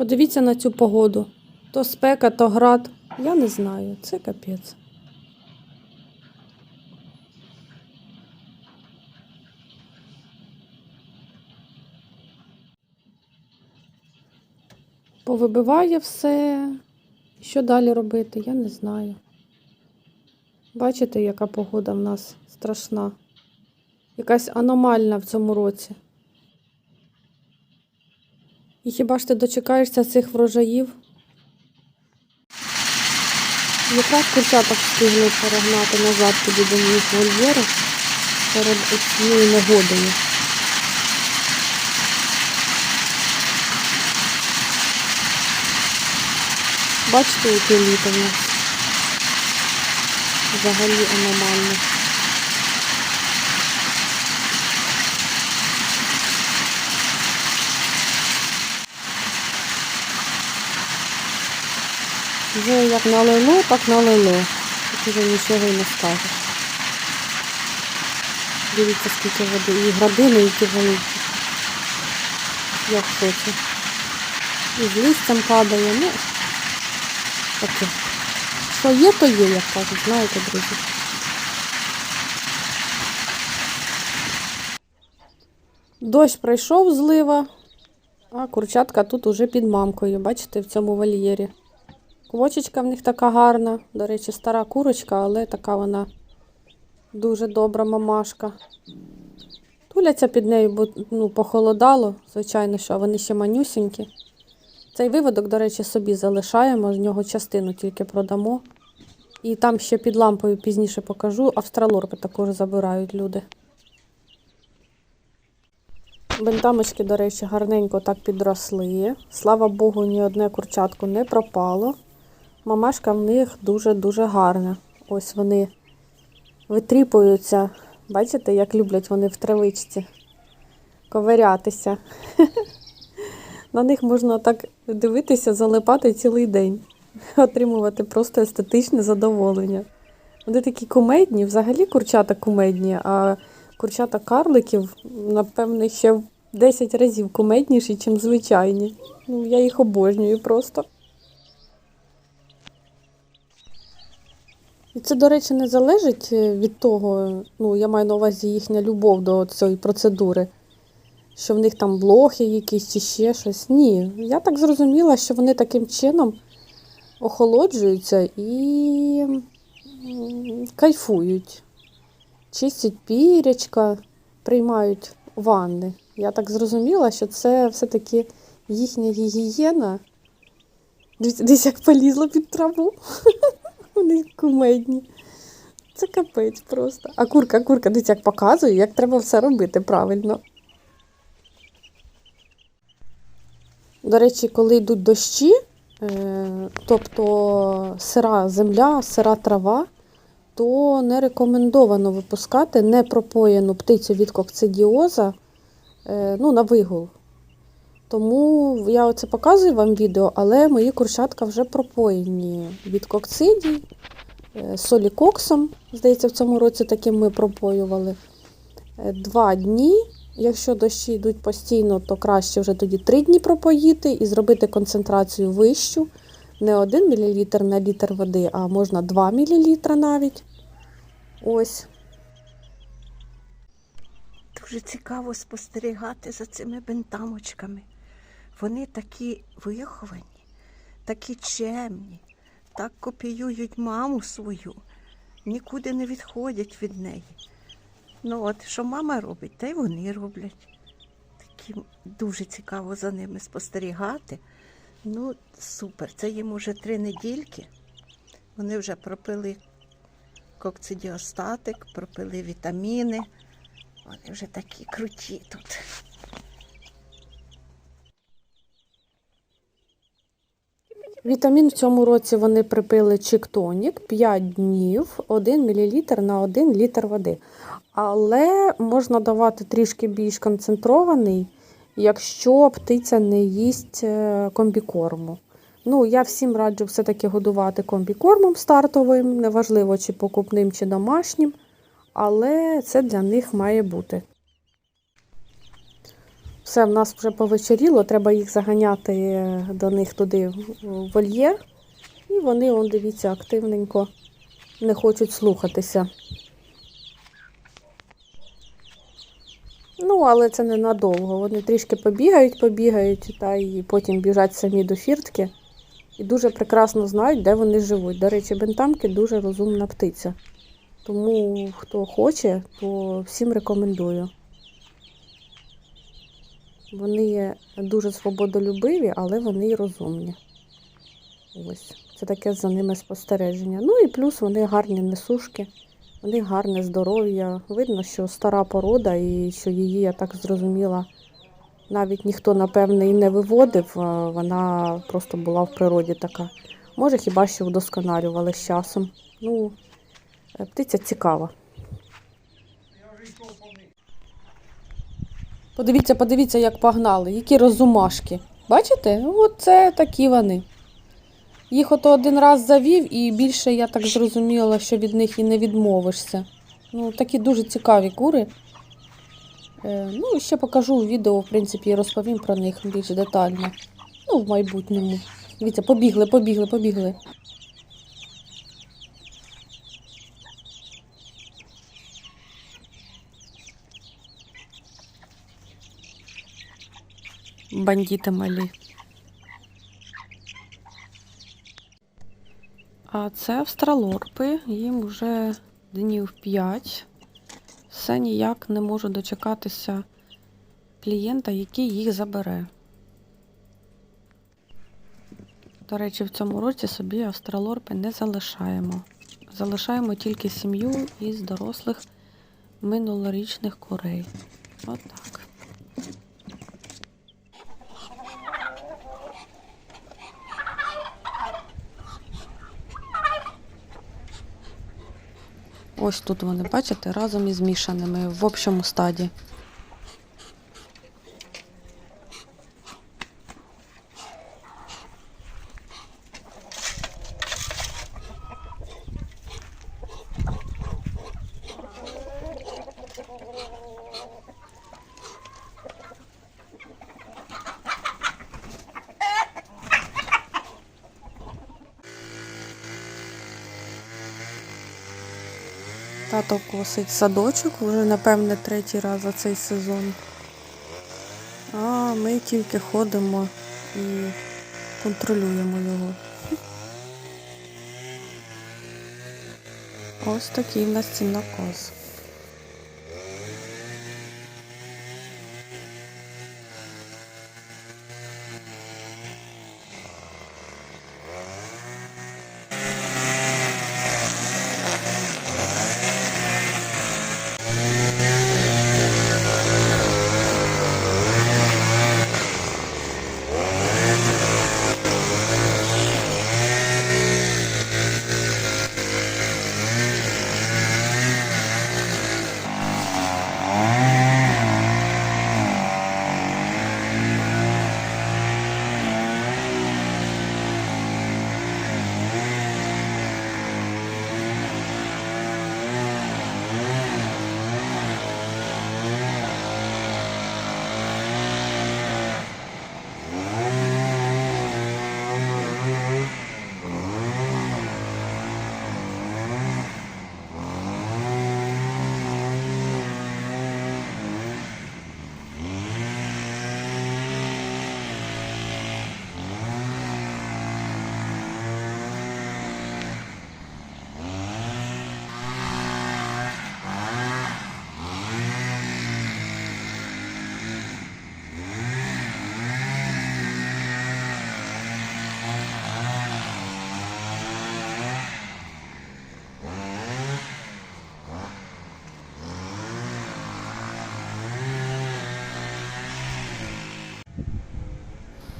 Подивіться на цю погоду. То спека, то град. Я не знаю, це капець. Повибиває все. Що далі робити, я не знаю. Бачите, яка погода в нас страшна. Якась аномальна в цьому році. І хіба ж ти дочекаєшся цих врожаїв? Якраз курчаток встигли перегнати назад туди до них вольєру перед цією негодою. Бачите, яке літо в нас? Взагалі аномальне. Вже як налило, так налило. Тут вже нічого і не скажеш. Дивіться, скільки води. І градини, які великі. Як хоче. І з листям падає, ну таке. Що є, то є, як кажуть, знаєте, друзі. Дощ пройшов злива, а курчатка тут уже під мамкою, бачите, в цьому вольєрі. Квочечка в них така гарна. До речі, стара курочка, але така вона дуже добра мамашка. Туляться під нею, бо ну, похолодало, звичайно, що вони ще манюсінькі. Цей виводок, до речі, собі залишаємо, з нього частину тільки продамо. І там ще під лампою пізніше покажу. Австралорпи також забирають люди. Бентамочки, до речі, гарненько так підросли. Слава Богу, ні одне курчатко не пропало. Мамашка в них дуже-дуже гарна. Ось вони витріпуються. Бачите, як люблять вони в травичці ковирятися. На них можна так дивитися, залипати цілий день, отримувати просто естетичне задоволення. Вони такі кумедні, взагалі курчата кумедні, а курчата карликів, напевне, ще в 10 разів кумедніші, ніж звичайні. Ну, я їх обожнюю просто. Це, до речі, не залежить е, від того, ну, я маю на увазі їхня любов до цієї процедури, що в них там блохи якісь чи ще щось. Ні. Я так зрозуміла, що вони таким чином охолоджуються і кайфують. Чистять пірячка, приймають ванни. Я так зрозуміла, що це все-таки їхня гігієна. Десь як полізла під траву. Вони кумедні. Це капець просто. А курка, курка, дивіться, як показує, як треба все робити правильно. До речі, коли йдуть дощі, е, тобто сира земля, сира трава, то не рекомендовано випускати непропоєну птицю від кокцидіоза е, ну, на вигул. Тому я оце показую вам відео, але мої курчатка вже пропоєні від кокцидій, е, солікоксом. Здається, в цьому році таким ми пропоювали. Е, Два дні. Якщо дощі йдуть постійно, то краще вже тоді три дні пропоїти і зробити концентрацію вищу. Не 1 мл на літр води, а можна 2 мл навіть. Ось. Дуже цікаво спостерігати за цими бентамочками. Вони такі виховані, такі чемні, так копіюють маму свою, нікуди не відходять від неї. Ну от, що мама робить, те й вони роблять. Такі дуже цікаво за ними спостерігати. Ну, супер. Це їм уже три недільки. Вони вже пропили кокцидіостатик, пропили вітаміни. Вони вже такі круті тут. Вітамін в цьому році вони припили чиктонік 5 днів, 1 мл на 1 літр води. Але можна давати трішки більш концентрований, якщо птиця не їсть е, комбікорму. Ну, я всім раджу все-таки годувати комбікормом стартовим, неважливо, чи покупним, чи домашнім, але це для них має бути. Все, в нас вже повечеріло, треба їх заганяти до них туди в вольєр. І вони, он, дивіться, активненько не хочуть слухатися. Ну, але це ненадовго. Вони трішки побігають, побігають, та і потім біжать самі до фіртки. І дуже прекрасно знають, де вони живуть. До речі, бентамки дуже розумна птиця. Тому хто хоче, то всім рекомендую. Вони дуже свободолюбиві, але вони й розумні. Ось, це таке за ними спостереження. Ну і плюс вони гарні несушки, вони гарне здоров'я. Видно, що стара порода і що її, я так зрозуміла, навіть ніхто, напевне, і не виводив, вона просто була в природі така. Може, хіба що вдосконалювали з часом. Ну, е, птиця цікава. Подивіться, подивіться, як погнали, які розумашки. Бачите? Оце такі вони. Їх ото один раз завів, і більше я так зрозуміла, що від них і не відмовишся. Ну, такі дуже цікаві кури. Е, ну, ще покажу у відео, в принципі, і розповім про них більш детально. Ну, в майбутньому. Дивіться, побігли, побігли, побігли. Бандити малі. А це австралорпи, їм вже днів 5. Все ніяк не можу дочекатися клієнта, який їх забере. До речі, в цьому році собі австралорпи не залишаємо. Залишаємо тільки сім'ю із дорослих минулорічних курей. Отак. Ось тут вони, бачите, разом із мішаними в общому стаді. Тато косить садочок вже, напевне, третій раз за цей сезон. А ми тільки ходимо і контролюємо його. Ось такий в нас ціннокос.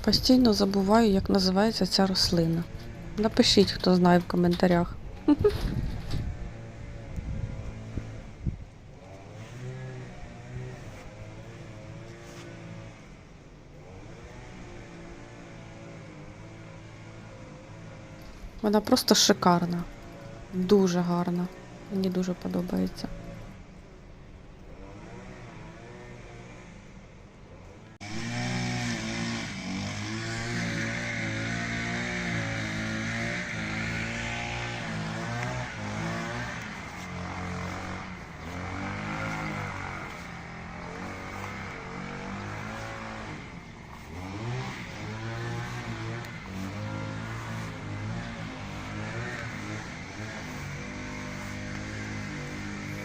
Постійно забуваю, як називається ця рослина. Напишіть, хто знає в коментарях. Вона просто шикарна. Дуже гарна. Мені дуже подобається.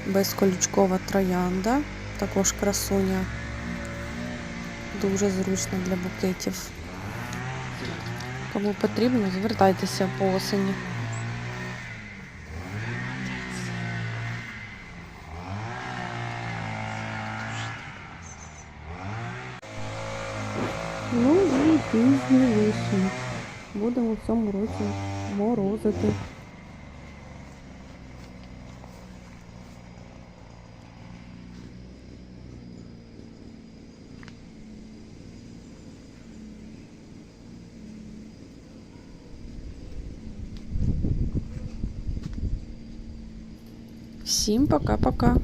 Безколючкова троянда, також красуня. Дуже зручно для букетів. Кому потрібно, звертайтеся по осені. Ну і пізню вишню. Будемо в цьому році морозити. Всім пока-пока.